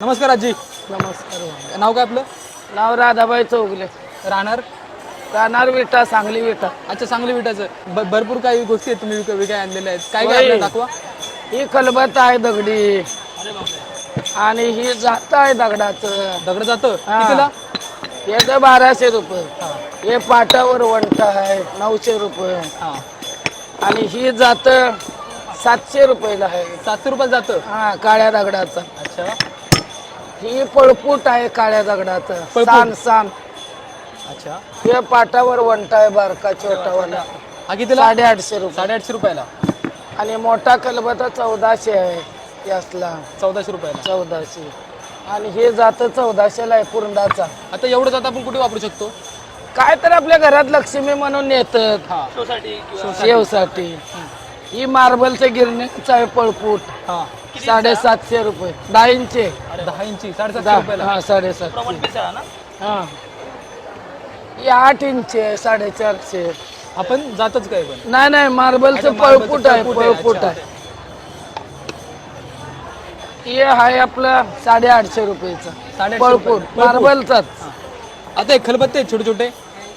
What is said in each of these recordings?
नमस्कार आजी. नमस्कार नाव काय आपलं? नाव राधाबाई चौगले. राहणार? राहणार विटा सांगली विटा. अच्छा चांगली विटाचं. भरपूर काही गोष्टी आहेत तुम्ही विक- विकाय आणलेल्या आहेत. काय काय होय. आपल्याला दाखवा. ही खलबत आहे दगडी. आणि ही जात आहे दगडाचं. दगड जातं? हा. कितीला? याचं बाराशे रुपये. हे. पाटावर वंट आहे नऊशे रुपये. हा. आणि ही जात सातशे रुपयाला आहे. सातशे रुपयात जातं? हा काळ्या दगडाचं. अच्छा. ही पळपूट आहे काळ्या दगडाचं पळपूट. सान सान अच्छा. हे पाटावर वंट आहे बारका छोटावाला हा कितीला? साडेआठशे रुपये. साडेआठशे रुपयाला. आणि मोठा कलबता चौदाशे आहे यासला. चौदाशे रुपयाला. चौदाशे. आणि हे जातं चौदाशेला आहे कुरंदाचा आता एवढं जात आपण कुठे वापरू शकतो? काय तर आपल्या घरात लक्ष्मी म्हणून नेतात. हा. शेवसाठी ही मार्बलच्या गिरणीचा आहे पळपूट. हा. साडेसातशे रुपये. दहा इंचे दहा इंची साडेसातशे दहा. रुपयाला? हा हा. ही आठ इंचे साडेचारशे. आपण जातच काय पण? नाही नाही मार्बलचं अच्छा, मार्बलचं पळपूट आहे पळपूट आहे, पळपूट अच्छा. आहे. हे आहे आपलं साडेआठशे रुपयेचं. साडेआठशे पळपूट. मार्बलचाच आता हे खलबत्ते आहेत छोटे छोटे?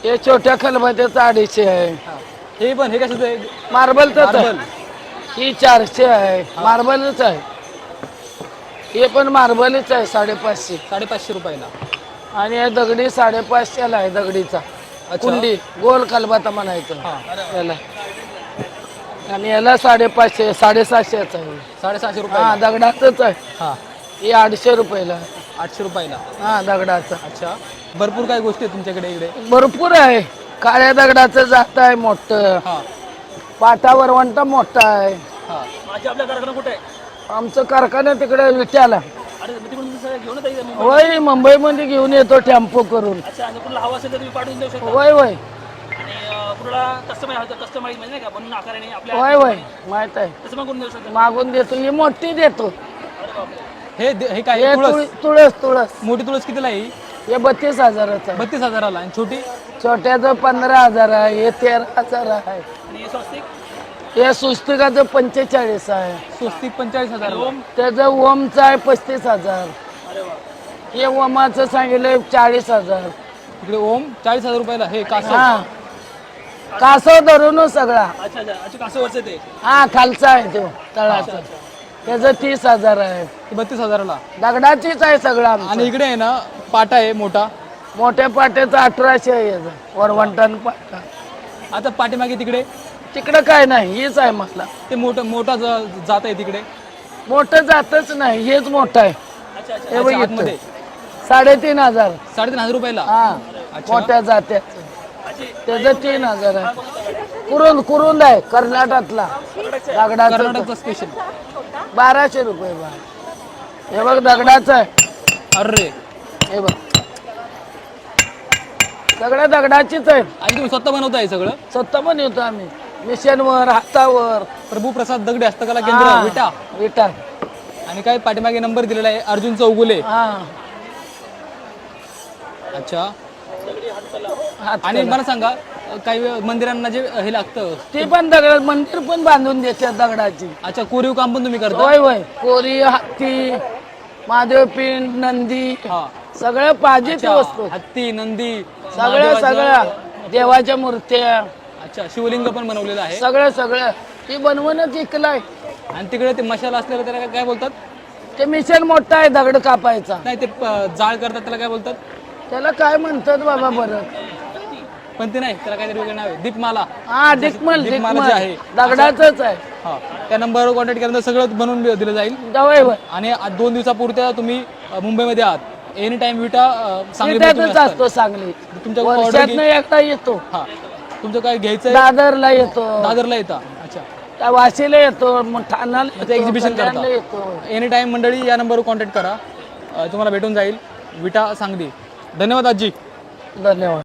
हे छोट्या खलबत्याचं अडीचशे आहे. हे. पण हे कशाचं आहे? मार्बलचाच आहे. मार्बल ही चारशे आहे. मार्बलच आहे. हे पण मार्बलच आहे साडेपाचशे. साडेपाचशे रुपयाला. आणि हे दगडी साडेपाचशेला आहे दगडीचा. कुंडी गोल कलबाता म्हणायचं. हा. याला. आणि याला साडेपाचशे साडेसातशेच आहे. साडेसहाशे हा रुपयाला दगडाचंच आहे. हा. हे आठशे रुपयाला. आहे. आठशे रुपयाला. हा दगडाचं. अच्छा. भरपूर काही गोष्टी आहेत तुमच्याकडे इकडे? भरपूर आहे. काळ्या दगडाचं जात आहे मोठं. हा. पाटावर वंटा मोठा आहे. हा. माझी आपल्या कारखाना कुठे आहे? आमचं कारखाना तिकडे विट्याला. अरे मग तिकडून तुम्ही घेऊन येता इथे मुंबई होय मुंबईमध्ये घेऊन येतो टेम्पो करून. अच्छा आणि कुणाला हवा असेल तर तुम्ही पाठवून देऊ शकता. होय होय आणि अं, कुणाला कस्टमाइज हवं तर कस्टमाइज म्हणजे नाही का? बनवून आकाराने आपल्या होय होय माहीत आहे. तसं पण करून देऊ शकता. मागून देतो. ही मोठी देतो. हे दे- हे काय? हे तुळस? तुळ- तुळस तुळस. मोठी तुळस कितीला आहे हे बत्तीस हजाराचं आहे. बत्तीस हजाराला. आणि छोटी? छोट्याचं पंधरा हजार आहे. हे तेरा हजार आहे. आणि हे स्वस्तिक? हे सुस्तिकाचं पंचेचाळीस आहे. स्वस्तिक पंचेचाळीस हजार ओम त्याचं ओमचं आहे पस्तीस हजार. हे ओमाचं सांगितलं चाळीस हजार. इकडे ओम चाळीस हजार रुपयाला. हे कासव. हा. कासव सगळा. अच्छा अच्छा. अच्छा कासवरचं ते. हा खालचा आहे तो तळाचा. त्याचं तीस हजार आहे. ते बत्तीस हजाराला. दगडाचीच आहे सगळं आमचं. आणि इकडे आहे ना पाटा आहे मोठा. मोठ्या पाट्याचं अठराशे आहे याचं. वरवंटन पाटा. आता पाठीमागे तिकडे. तिकडं काय नाही हेच आहे मला ते मोठं मोठा ज- जात आहे तिकडे? मोठं जातच नाही हेच मोठं आहे. हे आतमध्ये? साडेतीन हजार. साडेतीन हजार रुपयाला? हा. मोठ्या जात्याचं त्याचं तीन हजार आहे. कुरुंद कुरुंद आहे कर्नाटकातला दगडाचं. कर्नाटकचा स्पेशल बाराशे रुपये बा. हे बघ दगडाचं आहे. अरे. हे बघ. सगळ्या दगडाचीच आहे. आणि तुम्ही स्वतः बनवताय सगळं? स्वतः पण येतो आम्ही. मिशनवर हातावर. प्रभू प्रसाद दगडे हस्तकला केंद्र हा, विटा. विटा. आणि काय पाठीमागे नंबर दिलेला आहे अर्जुन चौगुले. हा. अच्छा. हात आणि मला सांगा काही वेळ मंदिरांना जे हे लागतं. ती पण दगड मंदिर पण बांधून देतात दगडाची. अच्छा कोरीव काम पण तुम्ही करता? होय होय. कोरी हत्ती महादेव पिंड नंदी हा. सगळं पाहिजे ते वस्तू. हत्ती नंदी सगळ्या महादेवाचं- सगळ्या देवाच्या मूर्त्या. अच्छा शिवलिंग पण बनवलेलं आहे. सगळं सगळं. ती बनवूनच इकलाय आणि तिकडे ते मशाला असलेलं त्याला काय- बोलतात? ते मिशन मोठं आहे दगड कापायचा. नाही ते प- जाळ करतात त्याला काय बोलतात? त्याला काय म्हणतात बाबा बरं? पण ते नाही त्याला काहीतरी वेगळं नाव आहे. दीपमाला. हा डिकमल दीपमाला डिकमल जे आहे. दगडाचंच आहे. हा त्या नंबरवर कॉन्टॅक्ट केल्यानंतर सगळं बनवून दिलं जाईल. जवळ आणि आज दोन दिवसापुरत्या तुम्ही अ, मुंबईमध्ये आहात. एनी टाइम विटा अ, सांगलीमध्ये तुम्ही विट्यातच असता. असतो सांगली. तुमच्या order वर्षातनं घे- एकदा येतो. हा. तुमचं काय घ्यायचंय दादरला येतो. दादरला येता? अच्छा. त्या वाशीला येतो मग ठाण्याला येतो, exhibition करता. कल्याणला येतो. एनी टाइम मंडळी या नंबरवर कॉन्टॅक्ट करा. अ, तुम्हाला भेटून जाईल. विटा सांगली. धन्यवाद आजी. धन्यवाद.